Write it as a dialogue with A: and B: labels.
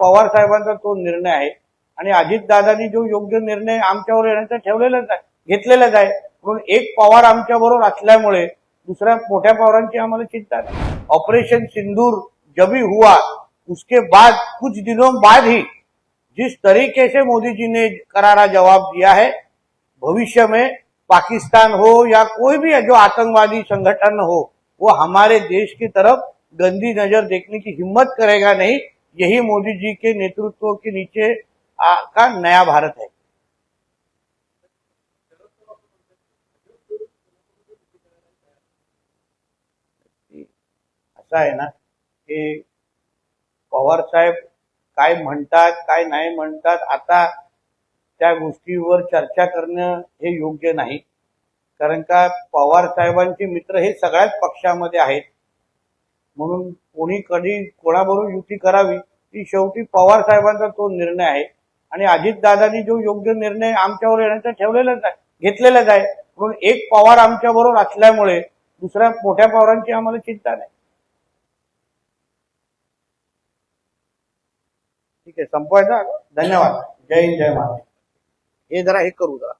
A: पवार साहेबांचा तो निर्णय आहे. आणि अजितदादांनी जो योग्य निर्णय आमच्यावर येण्याचा ठेवलेलाच आहे घेतलेलाच आहे. म्हणून एक पवार आमच्या बरोबर असल्यामुळे दुसऱ्या मोठ्या पवारांची आम्हाला चिंता नाही. ऑपरेशन सिंदूर जबी हुआ उसके बाद कुछ दिनों बाद ही जिस तरीके से मोदी जी ने करारा जवाब दिया है भविष्य में पाकिस्तान हो या कोई भी जो आतंकवादी संगठन हो वो हमारे देश की तरफ गंदी नजर देखने की हिम्मत करेगा नहीं यही मोदी जी के नेतृत्व के नीचे आ, का नया भारत है। असं आहे ना की पवार साहेब काय म्हणतात काय नाही म्हणतात आता त्या गोष्टीवर चर्चा करणं हे योग्य नाही. कारण का पवार साहेबांचे मित्र हे सगळ्याच पक्षामध्ये आहेत. म्हणून कोणी कधी कोणाबरोबर युती करावी ती शेवटी पवार साहेबांचा तो निर्णय आहे. आणि अजितदादांनी जो योग्य निर्णय आमच्यावर येण्याचा ठेवलेलाच आहे घेतलेलाच आहे. म्हणून एक पवार आमच्या बरोबर असल्यामुळे दुसऱ्या मोठ्या पवारांची आम्हाला चिंता नाही. ठीक आहे संपवायचा? धन्यवाद. जय हिंद जय महाराज हे जरा हे करू जरा.